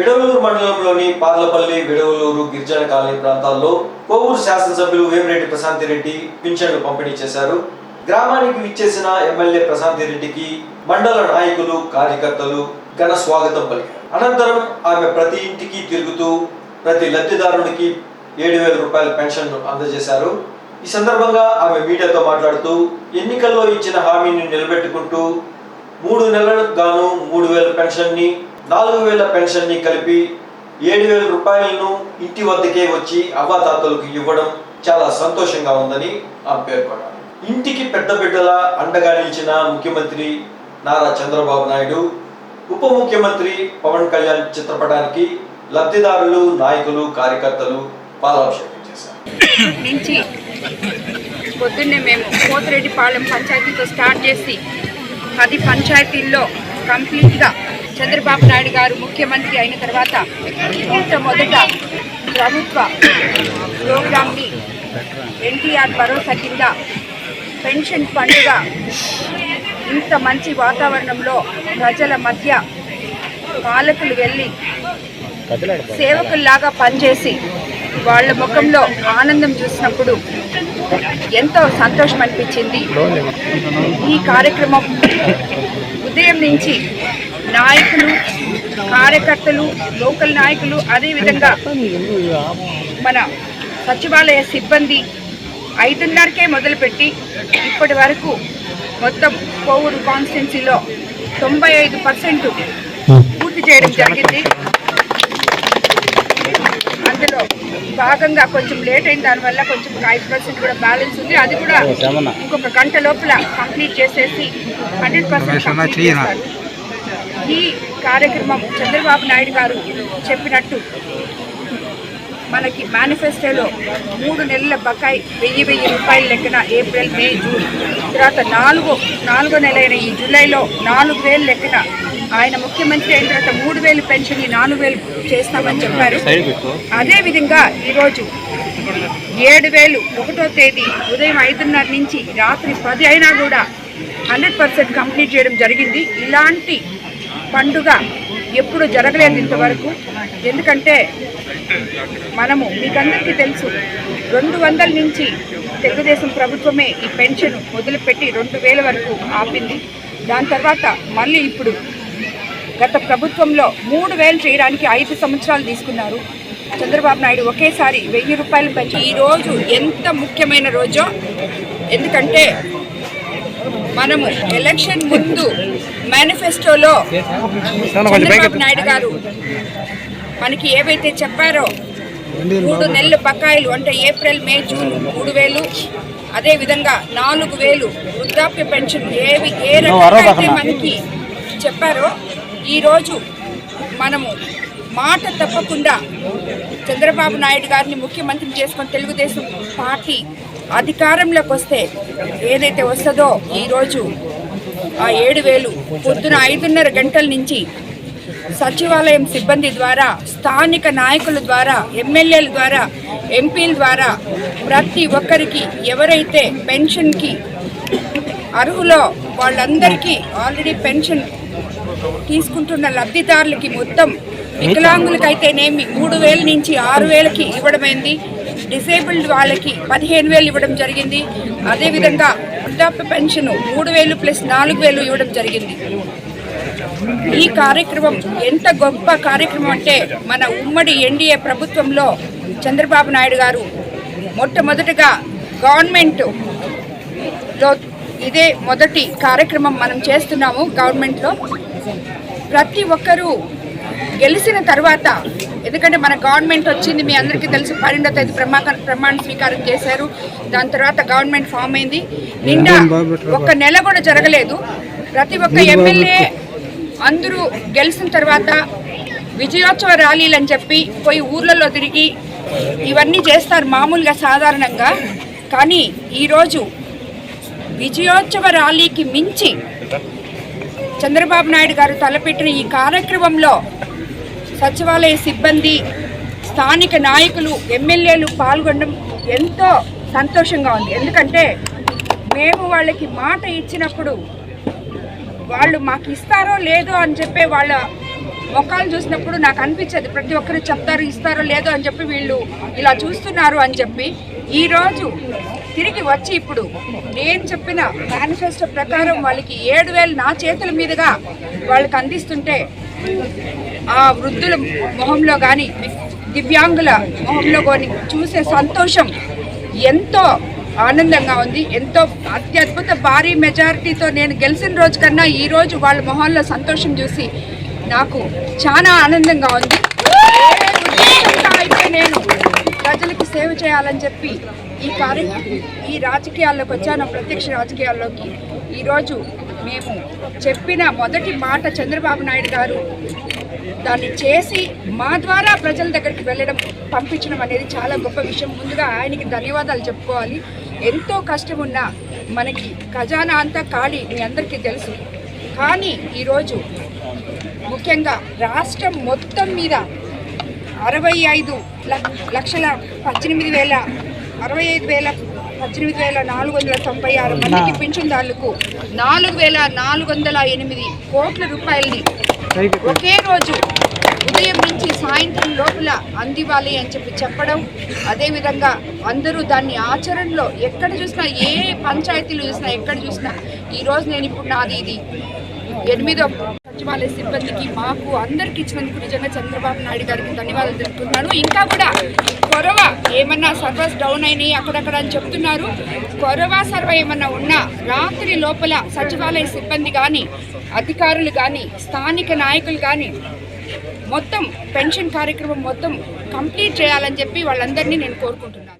విడవలూరు మండలంలోని పార్లపల్లి విడవలూరు గిరిజన కాలనీ ప్రాంతాల్లో కోవూరు శాసనసభ్యులు వేమిరెడ్డి ప్రశాంతి రెడ్డి పింఛన్లు పంపిణీ చేశారు. గ్రామానికి విచ్చేసిన ఎమ్మెల్యే ప్రశాంతి రెడ్డికి మండల నాయకులు కార్యకర్తలు ఘన స్వాగతం పలికారు. అనంతరం ఆమె ప్రతి ఇంటికి తిరుగుతూ ప్రతి లబ్ధిదారునికి ఏడు వేల రూపాయల పెన్షన్ అందజేశారు. ఈ సందర్భంగా ఆమె మీడియాతో మాట్లాడుతూ ఎన్నికల్లో ఇచ్చిన హామీని నిలబెట్టుకుంటూ మూడు నెలలకు గాను మూడు వేల పెన్షన్ని నాలుగు వేల పెన్షన్ని కలిపి ఏడు వేల రూపాయలను ఇంటి వద్దకే వచ్చి అవ్వాతాతలకు ఇవ్వడం చాలా సంతోషంగా ఉందని ఆమె పేర్కొన్నారు. ఇంటికి పెద్ద బిడ్డల అండగా నిలిచిన ముఖ్యమంత్రి నారా చంద్రబాబు నాయుడు ఉప ముఖ్యమంత్రి పవన్ కళ్యాణ్ చిత్రపటానికి లబ్ధిదారులు నాయకులు కార్యకర్తలు పాలాభిషేకం చేశారు. నుంచి పొద్దున్నే మేము పోతిరెడ్డిపాలెం పంచాయతీతో స్టార్ట్ చేసి పది పంచాయతీల్లో కంప్లీట్గా చంద్రబాబు నాయుడు గారు ముఖ్యమంత్రి అయిన తర్వాత మొట్టమొదట ప్రభుత్వ ప్రోగ్రామ్ని ఎన్టీఆర్ భరోసా కింద పెన్షన్ పండుగ ఇంత మంచి వాతావరణంలో ప్రజల మధ్య పాలకులు వెళ్ళి సేవకుల్లాగా పనిచేసి వాళ్ళ ముఖంలో ఆనందం చూసినప్పుడు ఎంతో సంతోషం అనిపించింది. ఈ కార్యక్రమం ఉదయం నుంచి నాయకులు కార్యకర్తలు లోకల్ నాయకులు అదేవిధంగా మన సచివాలయ సిబ్బంది ఐదున్నరకే మొదలుపెట్టి ఇప్పటి వరకు మొత్తం కోవూరు కాన్స్టిట్యున్సీలో తొంభై ఐదు పర్సెంట్ పూర్తి చేయడం జరిగింది. అందులో భాగంగా కొంచెం లేట్ అయిన దానివల్ల కొంచెం ఐదు పర్సెంట్ కూడా బ్యాలెన్స్ ఉంది. అది కూడా ఇంకొక గంట లోపల కంప్లీట్ చేసేసి హండ్రెడ్ పర్సెంట్ ఈ కార్యక్రమం చంద్రబాబు నాయుడు గారు చెప్పినట్టు మనకి మేనిఫెస్టోలో మూడు నెలల బకాయి వెయ్యి వెయ్యి రూపాయల లెక్కన ఏప్రిల్ మే జూన్ తర్వాత నాలుగో నాలుగో నెల అయిన ఈ జూలైలో నాలుగు వేలు లెక్కన ఆయన ముఖ్యమంత్రి అయిన తర్వాత మూడు వేలు పెన్షన్ నాలుగు వేలు చేస్తామని చెప్పారు. అదేవిధంగా ఈరోజు ఏడు వేలు ఒకటో తేదీ ఉదయం ఐదున్నర నుంచి రాత్రి పది అయినా కూడా హండ్రెడ్ పర్సెంట్ కంప్లీట్ చేయడం జరిగింది. ఇలాంటి పండుగ ఎప్పుడు జరగలేదు ఇంతవరకు. ఎందుకంటే మనము మీకందరికీ తెలుసు రెండు వందల నుంచి తెలుగుదేశం ప్రభుత్వమే ఈ పెన్షన్ మొదలుపెట్టి రెండు వేల వరకు ఆపింది. దాని తర్వాత మళ్ళీ ఇప్పుడు గత ప్రభుత్వంలో మూడు వేలు చేయడానికి ఐదు సంవత్సరాలు తీసుకున్నారు. చంద్రబాబు నాయుడు ఒకేసారి వెయ్యి రూపాయలు పెంచి ఈరోజు ఎంత ముఖ్యమైన రోజో? ఎందుకంటే మనము ఎలక్షన్ ముందు మేనిఫెస్టోలో చంద్రబాబు నాయుడు గారు మనకి ఏవైతే చెప్పారో మూడు నెలల బకాయిలు అంటే ఏప్రిల్ మే జూన్ మూడు వేలు అదే విధంగా నాలుగు వేలు వృద్ధాప్య పెన్షన్ ఏవి ఏ రకంగా అయితే మనకి చెప్పారో ఈరోజు మనము మాట తప్పకుండా చంద్రబాబు నాయుడు గారిని ముఖ్యమంత్రిని చేసుకొని తెలుగుదేశం పార్టీ అధికారంలోకి వస్తే ఏదైతే వస్తుందో ఈరోజు ఆ ఏడు వేలు పొద్దున ఐదున్నర గంటల నుంచి సచివాలయం సిబ్బంది ద్వారా స్థానిక నాయకుల ద్వారా ఎమ్మెల్యేల ద్వారా ఎంపీల ద్వారా ప్రతి ఒక్కరికి ఎవరైతే పెన్షన్కి అర్హులో వాళ్ళందరికీ ఆల్రెడీ పెన్షన్ తీసుకుంటున్న లబ్ధిదారులకి మొత్తం వికలాంగులకైతేనేమి మూడు వేల నుంచి ఆరు వేలకి ఇవ్వడమైంది. డిసేబుల్డ్ వాళ్ళకి పదిహేను వేలు ఇవ్వడం జరిగింది. అదేవిధంగా వృద్ధాప్య పెన్షన్ మూడు వేలు ప్లస్ నాలుగు వేలు ఇవ్వడం జరిగింది. ఈ కార్యక్రమం ఎంత గొప్ప కార్యక్రమం అంటే మన ఉమ్మడి ఎన్డీఏ ప్రభుత్వంలో చంద్రబాబు నాయుడు గారు మొట్టమొదటిగా గవర్నమెంట్లో ఇదే మొదటి కార్యక్రమం మనం చేస్తున్నాము గవర్నమెంట్లో. ప్రతి ఒక్కరూ గెలిచిన తర్వాత ఎందుకంటే మన గవర్నమెంట్ వచ్చింది మీ అందరికీ తెలుసు పన్నెండో తేదీ ప్రమాణ ప్రమాణ స్వీకారం చేశారు. దాని తర్వాత గవర్నమెంట్ ఫామ్ అయింది. నిండా ఒక్క నెల కూడా జరగలేదు. ప్రతి ఒక్క ఎమ్మెల్యే అందరూ గెలిచిన తర్వాత విజయోత్సవ ర్యాలీలు అని చెప్పి పోయి ఊర్లలో తిరిగి ఇవన్నీ చేస్తారు మామూలుగా సాధారణంగా. కానీ ఈరోజు విజయోత్సవ ర్యాలీకి మించి చంద్రబాబు నాయుడు గారు తలపెట్టిన ఈ కార్యక్రమంలో సచివాలయ సిబ్బంది స్థానిక నాయకులు ఎమ్మెల్యేలు పాల్గొనడం ఎంతో సంతోషంగా ఉంది. ఎందుకంటే మేము వాళ్ళకి మాట ఇచ్చినప్పుడు వాళ్ళు మాకు ఇస్తారో లేదో అని చెప్పే వాళ్ళ మొక్కలు చూసినప్పుడు నాకు అనిపించేది. ప్రతి ఒక్కరు చెప్తారు ఇస్తారో లేదో అని చెప్పి వీళ్ళు ఇలా చూస్తున్నారు అని చెప్పి ఈరోజు తిరిగి వచ్చి ఇప్పుడు నేను చెప్పిన మేనిఫెస్టో ప్రకారం వాళ్ళకి ఏడు వేలు నా చేతుల మీదుగా వాళ్ళకి అందిస్తుంటే ఆ వృద్ధుల మొహంలో కానీ దివ్యాంగుల మొహంలో కానీ చూసే సంతోషం ఎంతో ఆనందంగా ఉంది. ఎంతో అత్యద్భుత భారీ మెజారిటీతో నేను గెలిచిన రోజు కన్నా ఈరోజు వాళ్ళ మొహంలో సంతోషం చూసి నాకు చాలా ఆనందంగా ఉంది ఏ ఉద్దేశంతో అయితే నేను ప్రజలకు సేవ చేయాలని చెప్పి ఈ కార్య ఈ రాజకీయాల్లోకి వచ్చాను ప్రత్యక్ష రాజకీయాల్లోకి. ఈరోజు మేము చెప్పిన మొదటి మాట చంద్రబాబు నాయుడు గారు దాన్ని చేసి మా ద్వారా ప్రజల దగ్గరికి వెళ్ళడం పంపించడం అనేది చాలా గొప్ప విషయం. ముందుగా ఆయనకి ధన్యవాదాలు చెప్పుకోవాలి. ఎంతో కష్టం మనకి ఖజానా అంతా ఖాళీ మీ అందరికీ తెలుసు. కానీ ఈరోజు ముఖ్యంగా రాష్ట్రం మొత్తం మీద అరవై ఐదు లక్- లక్షల పద్దెనిమిది వేల అరవై ఐదు వేల పద్దెనిమిది వేల నాలుగు వందల తొంభై ఆరు మందికి పింఛన్దారులకు నాలుగు వేల నాలుగు వందల ఎనిమిది కోట్ల రూపాయలని ఒకే రోజు ఉదయం నుంచి సాయంత్రం లోపల అందివ్వాలి అని చెప్పి చెప్పడం అదేవిధంగా అందరూ దాన్ని ఆచరణలో ఎక్కడ చూసినా ఏ పంచాయతీలు చూసినా ఎక్కడ చూసినా ఈరోజు నేను ఇప్పుడు నాది ఇది ఎనిమిదో సచివాలయ సిబ్బందికి మాకు అందరికి ఇచ్చినందుకు నిజంగా చంద్రబాబు నాయుడు గారికి ధన్యవాదాలు తెలుపుతున్నాను. ఇంకా కూడా కొరవ ఏమన్నా సర్వర్స్ డౌన్ అయినాయి అక్కడక్కడ అని చెప్తున్నారు. కొరవ సర్వ ఏమన్నా ఉన్నా రాత్రి లోపల సచివాలయ సిబ్బంది కానీ అధికారులు కానీ స్థానిక నాయకులు కానీ మొత్తం పెన్షన్ కార్యక్రమం మొత్తం కంప్లీట్ చేయాలని చెప్పి వాళ్ళందరినీ నేను కోరుకుంటున్నాను.